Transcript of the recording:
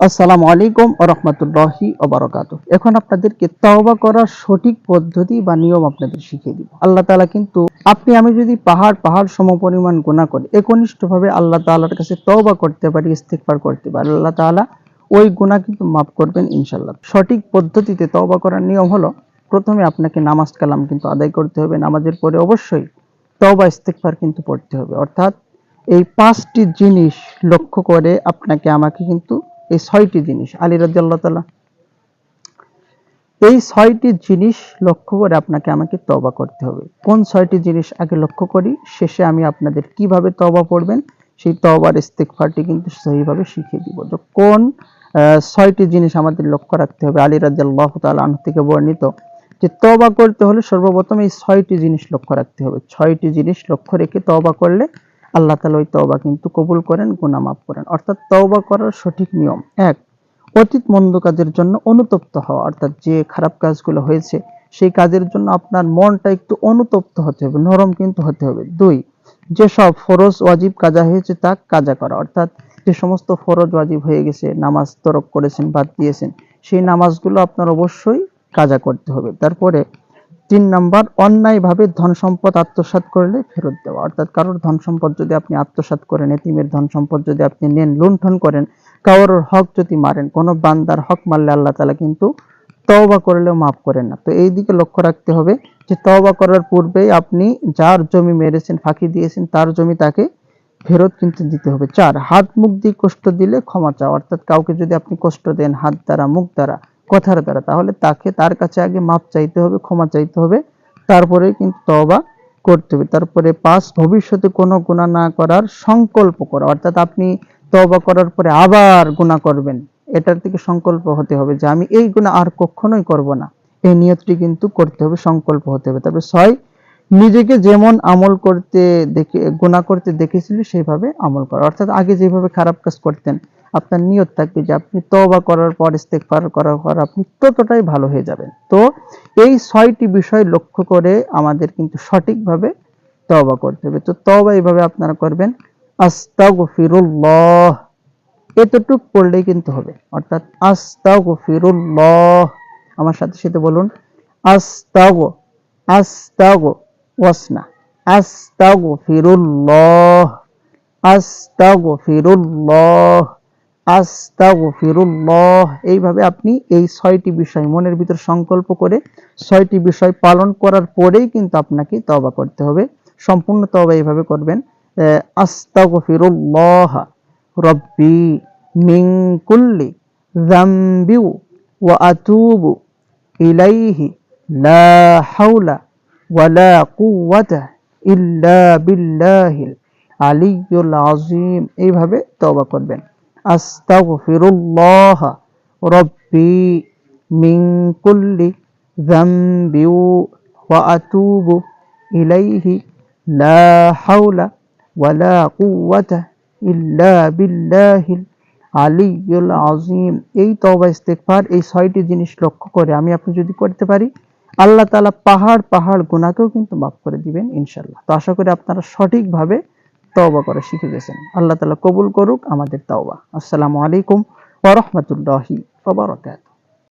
আসসালামু আলাইকুম রহমতুল্লাহি ওবরাকাত এখন আপনাদেরকে তওবা করার সঠিক পদ্ধতি বা নিয়ম আপনাদের শিখিয়ে দিব। আল্লাহ তাআলা কিন্তু, আপনি, আমি যদি পাহাড় পাহাড় সমপরিমাণ গুনাহ করি, একনিষ্ঠভাবে আল্লাহ তাআলার কাছে তওবা করতে পারি, ইস্তেগফার করতে পারি, আল্লাহ তাআলা ওই গুনাহ কিন্তু মাফ করবেন ইনশাআল্লাহ। সঠিক পদ্ধতিতে তওবা করার নিয়ম হলো, প্রথমে আপনাকে নামাজ কালাম কিন্তু আদায় করতে হবে, নামাজের পরে অবশ্যই তওবা, ইস্তেগফার কিন্তু পড়তে হবে। অর্থাৎ এই পাঁচটি জিনিস লক্ষ্য করে আপনাকে, আমাকে কিন্তু এই ছয়টি জিনিস, আলী রাজিয়াল্লাহ তালা এই ছয়টি জিনিস লক্ষ্য করে আপনাকে আমাকে তবা করতে হবে। কোন ছয়টি জিনিস আগে লক্ষ্য করি, শেষে আমি আপনাদের কীভাবে তবা পড়বেন সেই তবার ইস্তেকফারটি কিন্তু সহিভাবে শিখিয়ে দিব। তো কোন ছয়টি জিনিস আমাদের লক্ষ্য রাখতে হবে, আলী রাজিয়াল্লাহ তালা থেকে বর্ণিত, যে তবা করতে হলে সর্বপ্রথম এই ছয়টি জিনিস লক্ষ্য রাখতে হবে। ছয়টি জিনিস লক্ষ্য রেখে তবা করলে আল্লাহ তালা ওই তওবা কিন্তু কবুল করেন, গুনাহ মাফ করেন। অর্থাৎ তওবা করার সঠিক নিয়ম। এক, অতীত মন্দ কাজের জন্য অনুতপ্ত হওয়া। অর্থাৎ যে খারাপ কাজগুলো হয়েছে, সেই কাজের জন্য আপনার মনটা একটু অনুতপ্ত হতে হবে, নরম কিন্তু হতে হবে। দুই, যেসব ফরজ, ওয়াজিব কাজা হয়েছে তা কাজা করা। অর্থাৎ যে সমস্ত ফরজ, ওয়াজিব হয়ে গেছে, নামাজ তরক করেছেন, বাদ দিয়েছেন, সেই নামাজগুলো আপনার অবশ্যই কাজা করতে হবে। তারপরে তিন নাম্বার, অন্যায়ভাবে ধন সম্পদ আত্মসাৎ করলে ফেরত দেওয়া। অর্থাৎ কারোর ধন সম্পদ যদি আপনি আত্মসাৎ করেন, এতিমের ধন সম্পদ যদি আপনি নেন, লুণ্ঠন করেন, কারোর হক যদি মারেন, কোনো বান্দার হক মারলে আল্লাহ তালা কিন্তু তওবা করলেও মাফ করেন না। তো এই দিকে লক্ষ্য রাখতে হবে যে তওবা করার পূর্বেই আপনি যার জমি মেরেছেন, ফাঁকি দিয়েছেন, তার জমি তাকে ফেরত কিন্তু দিতে হবে। চার, হাত মুখ দিয়ে কষ্ট দিলে ক্ষমা চাও অর্থাৎ কাউকে যদি আপনি কষ্ট দেন, হাত দ্বারা, মুখ দ্বারা কথার দ্বারা। তাহলে তাকে তার কাছে আগে মাপ চাইতে হবে, ক্ষমা চাইতে হবে তারপরে কিন্তু তওবা করতে হবে। তারপরে পাঁচ ভবিষ্যতে কোনো গুণা না করার সংকল্প করা। অর্থাৎ আপনি তওবা করার পরে আবার গুনাহ করবেন। এটার থেকে সংকল্প হতে হবে যে আমি এই গুনাহ আর কখনোই করব না। এই নিয়তটি কিন্তু করতে হবে, সংকল্প হতে হবে। তারপরে ছয়, নিজেকে যেমন আমল করতে দেখে, গুনাহ করতে দেখেছিলি, সেইভাবে আমল করা। অর্থাৎ আগে যেভাবে খারাপ কাজ করতেন আপনার নিয়ত থাকবে যে আপনি তওবা করার পর, ইস্তেগফার করার পর আপনি ততটাই ভালো হয়ে যাবেন। তো এই ছয়টি বিষয় লক্ষ্য করে আমাদের কিন্তু সঠিকভাবে তওবা করতে হবে। তো তওবা এইভাবে আপনারা করবেন, আস্তাগফিরুল্লাহ। এতটুক পড়লেই কিন্তু হবে। অর্থাৎ আস্তাগফিরুল্লাহ। আমার সাথে সাথে বলুন, আস্তাগ আস্তাগ, ওয়াসনা। আস্তাগফিরুল্লাহ। আস্তাগফিরুল্লাহ। আস্তাগফিরুল্লাহ। এইভাবে আপনি এই ছয়টি বিষয় মনের ভিতর সংকল্প করে ছয়টি বিষয় পালন করার পরেই কিন্তু আপনাকে তওবা করতে হবে। সম্পূর্ণ তবা এইভাবে করবেন আস্তাগফিরুল্লাহ রব্বি মিন কুল্লি যামবি ওয়া আতুবু ইলাইহি লা হাওলা ওয়ালা কুওয়াতা ইল্লা বিল্লাহিল আলিয়ুল আযীম। এইভাবে তওবা করবেন। আস্তাগফিরুল্লাহ রব্বি মিন কুল্লি যামবি ওয়া আতুবু ইলাইহি লা হাওলা ওয়ালা কুওয়াতা ইল্লা বিল্লাহিল আলিয়ুল আযীম। এই তওবা, ইস্তেগফার, এই ছয়টি জিনিস লক্ষ্য করে আমি আপনি যদি করতে পারি, আল্লাহ তাআলা পাহাড় পাহাড় গুনাহকেও কিন্তু মাফ করে দিবেন ইনশাআল্লাহ। তো আশা করি আপনারা সঠিকভাবে তওবা করা শিখে গেছেন। আল্লাহ তাআলা কবুল করুক, আমাদের তওবা। আসসালামু আলাইকুম ওয়া রাহমাতুল্লাহি ওয়া বারাকাতুহু।